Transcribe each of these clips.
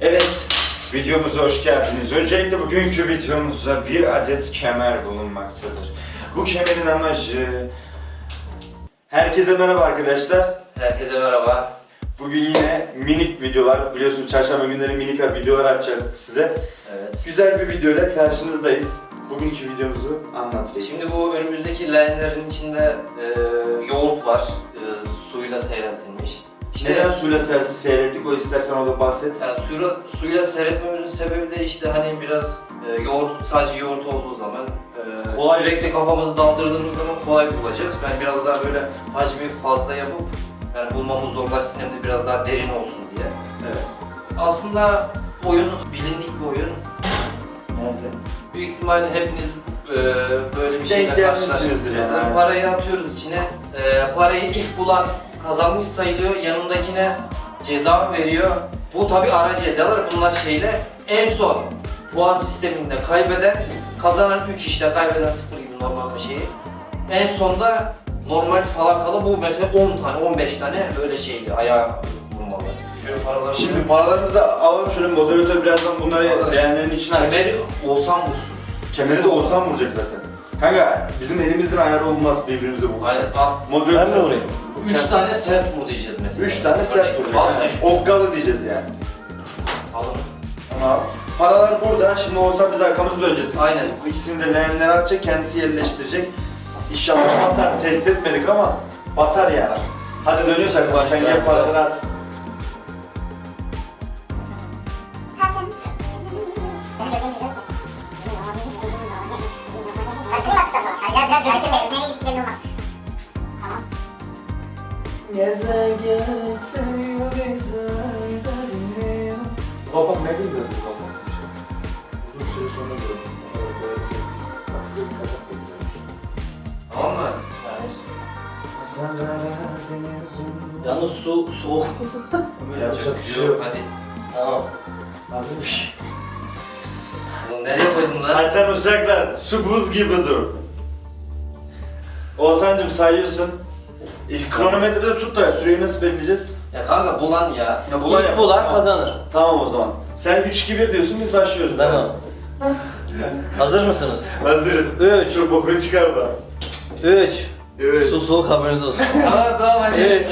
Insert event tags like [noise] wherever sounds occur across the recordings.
Evet, videomuza hoş geldiniz. Öncelikle bugünkü videomuzda bir adet kemer bulunmaktadır. Bu kemerin amacı... Herkese merhaba arkadaşlar. Herkese merhaba. Bugün yine minik videolar, biliyorsunuz çarşamba günleri minik videolar açacaktık size. Evet. Güzel bir videoyla karşınızdayız. Bugünkü videomuzu anlatacağız. Şimdi bu önümüzdeki leğenlerin içinde e, yoğurt var. E, suyla seyreltilmiş. İşte Neden suyla ser- seyrettik o istersen orada bahset. yani suyla, suyla seyretmemizin sebebi de işte hani biraz e, yoğurt sadece yoğurt olduğu zaman e, Kolay. sürekli kafamızı daldırdığımız zaman kolay bulacağız. Ben biraz daha böyle hacmi fazla yapıp yani bulmamız zorlaşsın hem de biraz daha derin olsun diye. Evet. Aslında oyun bilindik bir oyun. Nerede? Büyük ihtimalle hepiniz e, böyle bir şeyle Denk gelmişsinizdir karşılaşmışsınızdır. yani. Parayı atıyoruz içine. E, parayı ilk bulan kazanmış sayılıyor. Yanındakine ceza veriyor. Bu tabi ara cezalar. Bunlar şeyle en son puan sisteminde kaybeden kazanan 3 işte kaybeden 0 gibi normal bir şeyi. En sonda normal falakalı bu mesela 10 tane 15 tane böyle şeydi ayağa vurmalı. Şöyle paraları Şimdi paralarımızı alalım şöyle moderatör birazdan bunları Alır. leğenlerin içine açacak. kemeri olsam vursun. Kemeri de olsan vuracak zaten. Kanka bizim elimizin ayarı olmaz birbirimize vurursak. Aynen. Moderatör Ben de vurayım. Üç tane sert vur diyeceğiz mesela. Üç tane sert vuracak. Al sen Yani. şu. Okkalı diyeceğiz yani. Al onu. Ama paralar burada. Şimdi olsa biz arkamızı döneceğiz. Aynen. Bu ikisini de leğenlere atacak, kendisi yerleştirecek. İnşallah batar. Test etmedik ama batar yani. Hadi arkadaşlar. Sen gel paraları at. Babam ne gündür babam? Uzun süre sonra gördüm. Tamam mı? Yalnız su soğuk. Yapacak bir şey yok. Hadi. Tamam. Hazırmış. Bunu nereye koydun lan? Hasan Uşaklar, su buz gibidir. Oğuzhan'cım sayıyorsun. İş, kronometrede tut da süreyi nasıl belirleyeceğiz? Ya kanka bulan ya. Ya bulan İlk yap. bulan Tamam. kazanır. Tamam o zaman. Sen 3-2-1 diyorsun biz başlıyoruz. Tamam. [laughs] Hazır mısınız? Hazırız. Üç. Çok bokunu çıkarma. 3. Evet. Su soğuk haberiniz olsun. [laughs] tamam tamam hadi. 3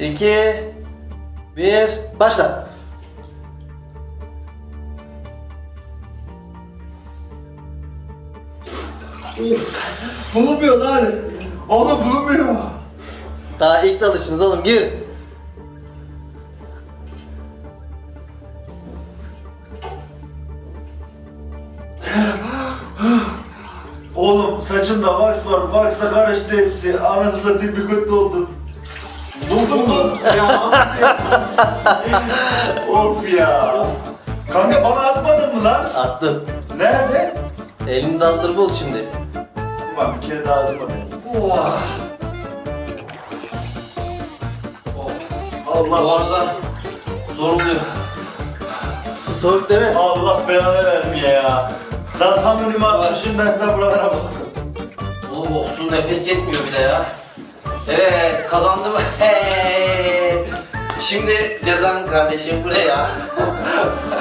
2 1 Başla. Bulamıyor lan. Onu bulamıyor. Daha ilk dalışınız oğlum gir. Oğlum saçımda wax var. Wax'la karıştı hepsi. Anasını satayım bir kötü oldum. Buldum mu? ya. of ya. Kanka bana atmadın mı lan? Attım. Nerede? Elini daldır bul şimdi. Ulan bir kere daha ağzıma değdi. Oh. Allah. Bu arada zor oluyor. Su soğuk değil mi? Allah belanı vermiyor ya. Lan tam önüme atmışım ben de buralara baktım. Oğlum olsun nefes yetmiyor bile ya. Evet kazandım. Hey. Şimdi cezan kardeşim bu ne ya?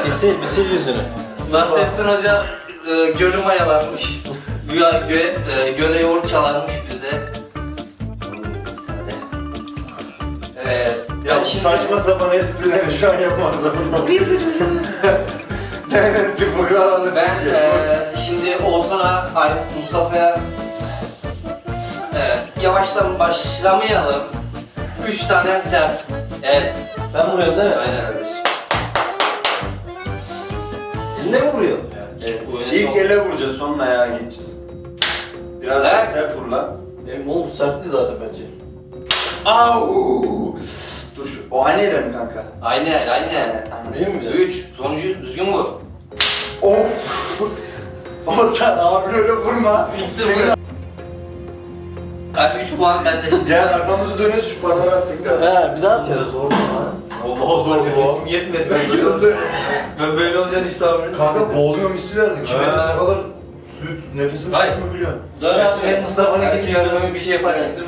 Bir sil, bir sil yüzünü. Nasrettin Hoca e, gölü mayalarmış. Ya gö, e, göle yoğurt çalarmış bize. Evet. Ya şimdi saçma sapan esprileri şu an yapmaz zaman. Denetli fıkralı. ben e, şimdi Oğuzhan'a, ay Mustafa'ya evet, yavaştan başlamayalım. Üç tane sert. El. Ben vuruyorum değil mi? Aynen kardeşim. Eline mi vuruyor? Evet, bu öyle İlk son- ele vuracağız sonra ayağa geçeceğiz. Biraz daha Sert. sert vur lan. Benim oğlum sertti zaten bence. Au! O aynı ele mi kanka? Aynı el, aynı el. Vurayım mı? Üç. Sonuncu düzgün vur. [laughs] Of! o sen abi öyle vurma. Üç sıfır. Kanka 3 puan bende. [laughs] Gel arkamızı dönüyoruz şu paraları at tekrar. He bir daha atıyoruz. Allah zor bu. yetmedi. Belki [laughs] hızlı. Ben böyle olacağını hiç tahmin etmedim. Kanka boğuluyor misli verdin. Kime ne Ha. kadar süt nefesini Hayır. tutma biliyorsun. Dur abi ben Mustafa'nın gidiyorum bir şey yapar Nasıl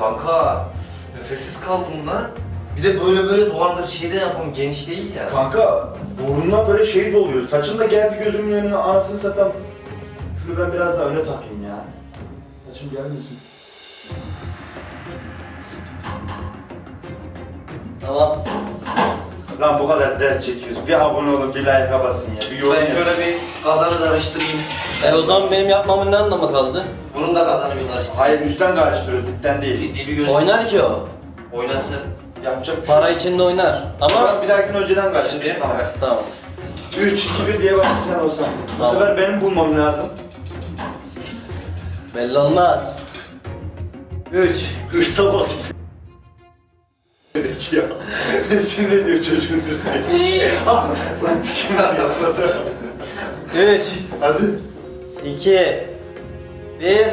Kanka Nefessiz kaldım lan. Bir de böyle böyle dolandır şeyde yapalım geniş değil ya. Kanka burnuna böyle şey doluyor. Saçın da geldi gözümün önüne anasını satam. Şunu ben biraz daha öne takayım ya. Saçım gelmesin. Tamam. Lan bu kadar dert çekiyoruz. Bir abone olun, bir like basın ya. Bir yorum Ben yapın. şöyle bir kazanı karıştırayım. E o zaman benim yapmamın ne anlamı kaldı? Bunun da kazanı bir karıştırayım. Hayır üstten karıştırıyoruz, dipten değil. Ciddi bir göz. Oynar ki o. Oynasın. Yapacak bir şey Para yok. içinde oynar. Ama Ama bir dahakine önceden karıştır. Şimdi Tamam. tamam. 3, 2, 1 diye başlayacaksın olsan. Bu Tamam. sefer benim bulmam lazım. Belli olmaz. 3. Hırsa bak. ya. Ne sinir ediyor çocuğun hırsı. [laughs] Ah, Lan tikim yapmasana. 3, Hadi. 2, 1.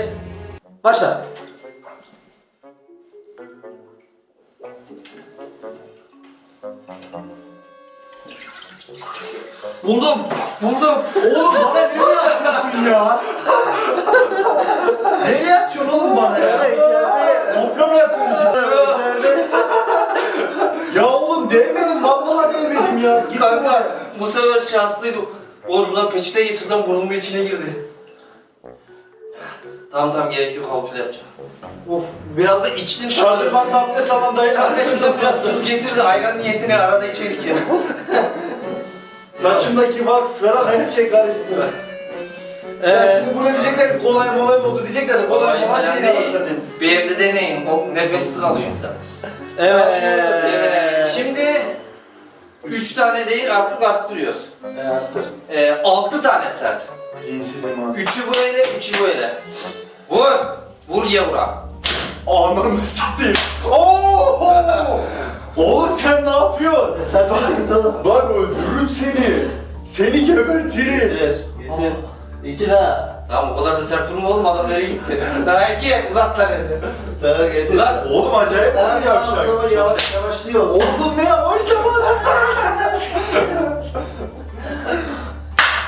Başla. Buldum. Buldum. Oğlum bana nereye atıyorsun ya? nereye atıyorsun oğlum bana ya? içeride. Komplo mu yapıyoruz ya? İçeride. Ya oğlum değmedim, vallahi değmedim ya. Git Kanka bu sefer şanslıydım. Oğlum buradan peçete getirdim burnumun içine girdi. Tamam tamam gerek yok havluyla yapacağım. Of biraz da içtim Şadırvan'da abdest alan dayılar. Kanka şurada biraz tuz getirdi ayran niyetine arada içerik ya. Saçımdaki wax falan her şey karıştı. Ya Evet. şimdi buna diyecekler ki kolay molay oldu diyecekler de kolay Kolay molay falan değil Bir evde deneyin. O nefessiz kalıyor insan. Evet. Evet. Şimdi 3 tane değil artık arttırıyoruz. Ne yaptır? Ee, 6 tane sert. Dinsizim az. Üçü böyle, üçü böyle. Vur. Vur yavra. Ananı satayım. Oo! Oğlum sen ne yapıyorsun? Sen bakayım sana. Bak öldürürüm seni. Seni gebertirim. Getir. Getir. İki daha. Tamam o kadar da sert durma oğlum adam nereye gitti? Daha iki uzat lan elini. Daha getir. Lan oğlum acayip Tamam oldu tamam yavşak. tamam yavaş yavaşlıyor. Oğlum ne yavaşlama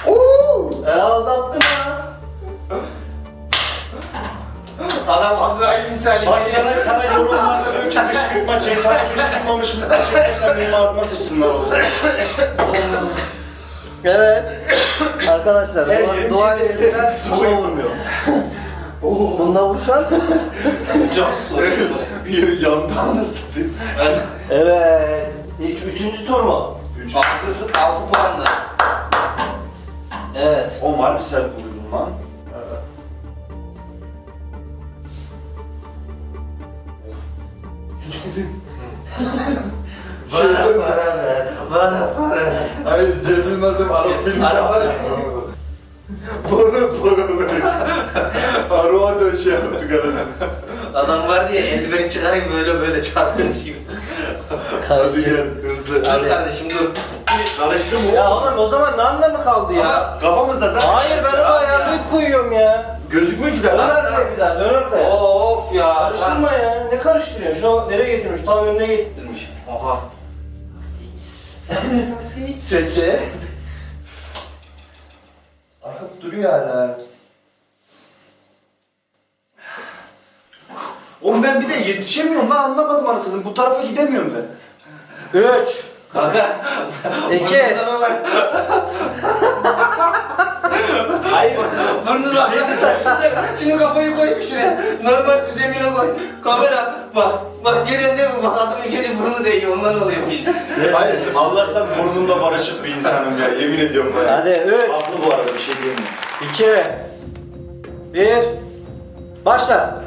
Oo! E uzattın ha. Adam Azrail misali. Bak sana, sana yorumlarda diyor ki kışkırtma çek, sana kışkırtmamış mı? Kışkırtmasan benim ağzıma sıçsınlar olsa. Evet. Arkadaşlar dua, dua etsinler buna vurmuyor. Bunda vursan. Çok soruyor. Yandı anasını. evet. İlk üçüncü tur mu? Altısı, altı puanlı. Evet. O harbi sert vurdun lan. Bana para ver. Bana para ver. Hayır Cem Yılmaz'ın Arap filmi Arap- var. Bana para ver. Araba da şey yaptık arada. Adam var diye eldiveni çıkarayım böyle böyle çarpıyormuş gibi. Hadi gel hızlı. Dur kardeşim dur. Alıştı mı? Ya oğlum o zaman ne anlamı kaldı ya? Ama Kafamızda zaten. Hayır ben onu Ya. ayarlayıp koyuyorum ya. Gözükmüyor güzel Dön lan. arkaya bir daha, dön arkaya. of ya. Karıştırma ya. Ne karıştırıyorsun? Şu nereye getirmiş? Tam önüne getirmiş. Oha. Sece. Akıp duruyor hala. Oğlum ben bir de yetişemiyorum lan anlamadım anasını. Bu tarafa gidemiyorum ben. Üç. Kanka. İki. Hayır. Burnunu Bir şey diyeceğim. Şimdi kafayı koy şuraya. Normal bir zemine koy. Kamera bak. Bak görüyorsun değil mi? Bak adam ilk önce burnu değiyor. Ondan oluyor işte. Hayır. Allah'tan burnumda barışık bir insanım ya. Yemin ediyorum baya. Hadi üç. Haklı bu arada bir şey diyemiyorum. İki. Bir. Başla.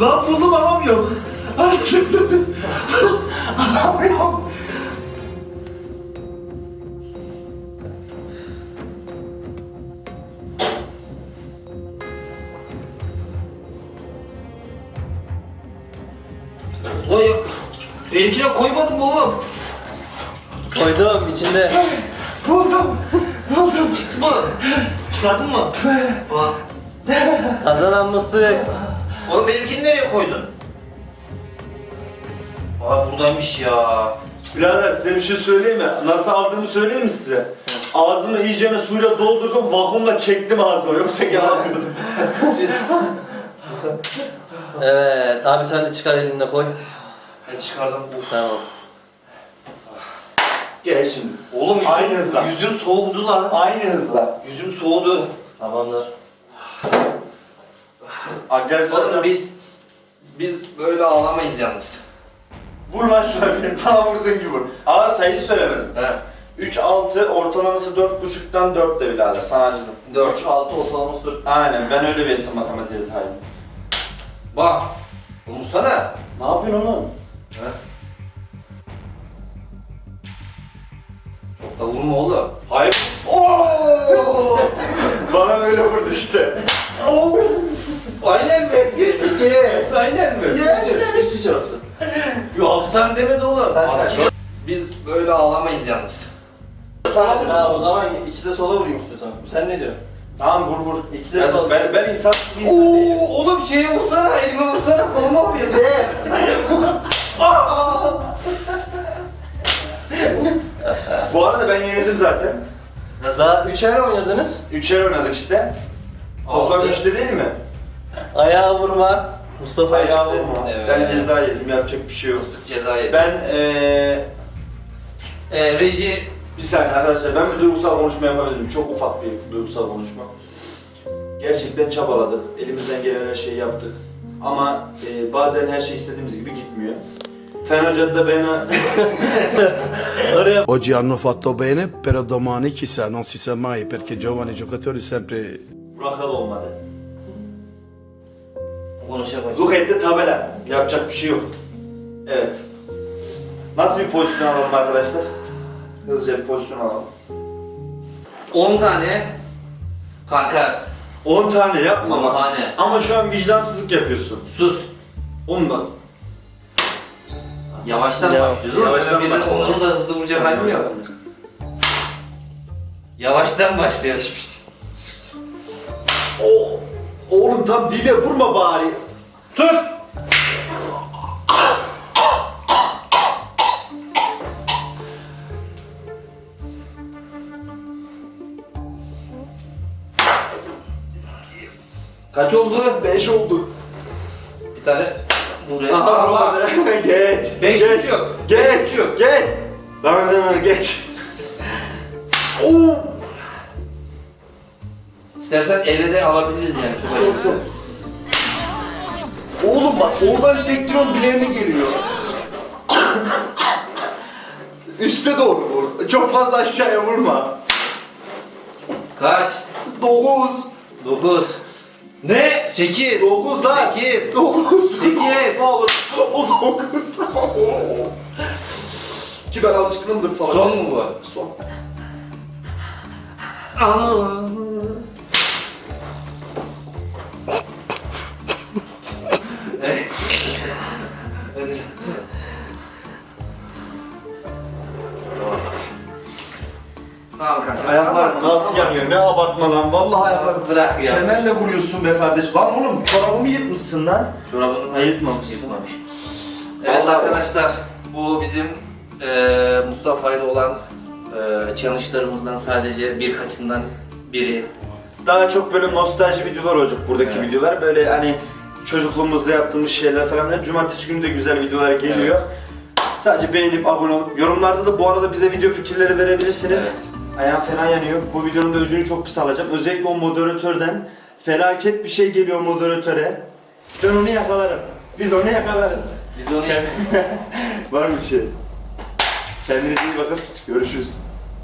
Lan buldum alamıyorum. Anasını satayım. Alamıyorum. Oy. Benimkine koymadın mı oğlum? Koydum içinde. Buldum. Buldum. Çıktı mı? Çıkardın mı? Kazanan mıstık. Oğlum benimkini nereye koydun? Aa buradaymış ya. Birader size bir şey söyleyeyim mi? Nasıl aldığımı söyleyeyim mi size? Ağzımı iyicene suyla doldurdum, vakumla çektim ağzıma. Yoksa gelemiyordum. [laughs] Evet abi sen de çıkar eline koy. Ben çıkardım. Uf. Tamam. Gel şimdi. Oğlum Aynı yüzüm, hızla. yüzüm soğudu lan. Aynı hızla. Yüzüm soğudu. Tamamdır. Gel Oğlum biz biz böyle ağlamayız yalnız. Vur lan şuna bir. [laughs] Bana vurduğun gibi vur. Aa sayıyı söylemedim. He. 3, 6, ortalaması 4.5'tan 4 de birader. Sana acıdım. 4. 6 ortalaması 4. Aynen ben öyle bir esim matematiğe sahibim. Bak. Vursana. Ne yapıyorsun oğlum? He. Çok da vurma oğlum. Hayır. Oo! [laughs] Bana böyle vurdu işte. Aynen mi hepsi? Yes. Aynen mi? Yes. Üç olsun. Yo 6 tane demedi oğlum. Kaç, kaç? Biz böyle ağlamayız yalnız. Ha, o zaman iki de sola vurayım istiyorsan. Sen ne diyorsun? Tamam vur vur. İki de Ben, sol. ben, ben insan bir insan değilim. Oo, oğlum şeye vursana, elime vursana, koluma vuruyor. [laughs] De. Bu arada ben yenildim zaten. Daha üçer oynadınız. Üçer oynadık işte. Toplam Altı. üçte değil mi? Ayağa vurma. Mustafa'ya Ayağı çıktı. vurma. Evet. Ben ceza yedim yapacak bir şey yok. Fıstık ceza yedi. Ben eee Ee, reji bir saniye arkadaşlar ben bir duygusal konuşma yapabilirim. Çok ufak bir duygusal konuşma. Gerçekten çabaladık. Elimizden gelen her şeyi yaptık. Ama eee, bazen her şey istediğimiz gibi gitmiyor. Fen Hoca da bana Oraya [laughs] Oggi hanno fatto bene, però domani chissà, non si sa mai perché giovani giocatori sempre Burakal olmadı. Konuşamayız. Look etti tabela. Yapacak bir şey yok. Evet. Nasıl bir pozisyon alalım arkadaşlar? Hızlıca bir pozisyon alalım. 10 tane kanka 10 tane yapma 10 ama. tane. Ama şu an vicdansızlık yapıyorsun. Sus. Ondan. Yavaştan Ya- başlıyor. değil mi? yavaştan Öyle bir de başla. Onu da hızlı vuracak halim yok. Yavaştan başlıyor. O, oğlum tam dibe vurma bari. Dur. Kaç oldu? 5 oldu. Bir tane buraya. Aha [laughs] geç. Beş geç. buçuk. Geç. Beş buçuk. Geç. Bana geç. De alabiliriz yani. Oğlum bak oradan sektiriyorum bileğime geliyor. [coughs] Üste doğru vur. Çok fazla aşağıya vurma. Kaç? 9. 9. Ne? 8. 9 lan. 8. 9. Sekiz. Ne [laughs] olur. O 9. Ki ben alışkınımdır falan. Son mu bu? Son. Hadi. Yanıyor. Ne abartma lan. Vallahi ayaklarım. Bırak ya. Kemerle vuruyorsun be kardeş. Lan oğlum çorabımı yırtmışsın lan. Çorabını Ayırtmamış. Yırtmamış. Evet arkadaşlar, bu bizim eee Mustafa ile olan eee challenge'larımızdan sadece birkaçından biri. Daha çok böyle nostalji videolar olacak buradaki Evet. videolar. Böyle hani çocukluğumuzda yaptığımız şeyler falan. Cumartesi günü de güzel videolar geliyor. Sadece beğenip abone olup yorumlarda da bu arada bize video fikirleri verebilirsiniz. Evet. Ayağım fena yanıyor. Bu videonun da öcünü çok pis alacağım. Özellikle o moderatörden felaket bir şey geliyor moderatöre. Ben onu yakalarım. Biz onu yakalarız. Biz onu [laughs] Var mı bir şey? Kendinize iyi bakın. Görüşürüz.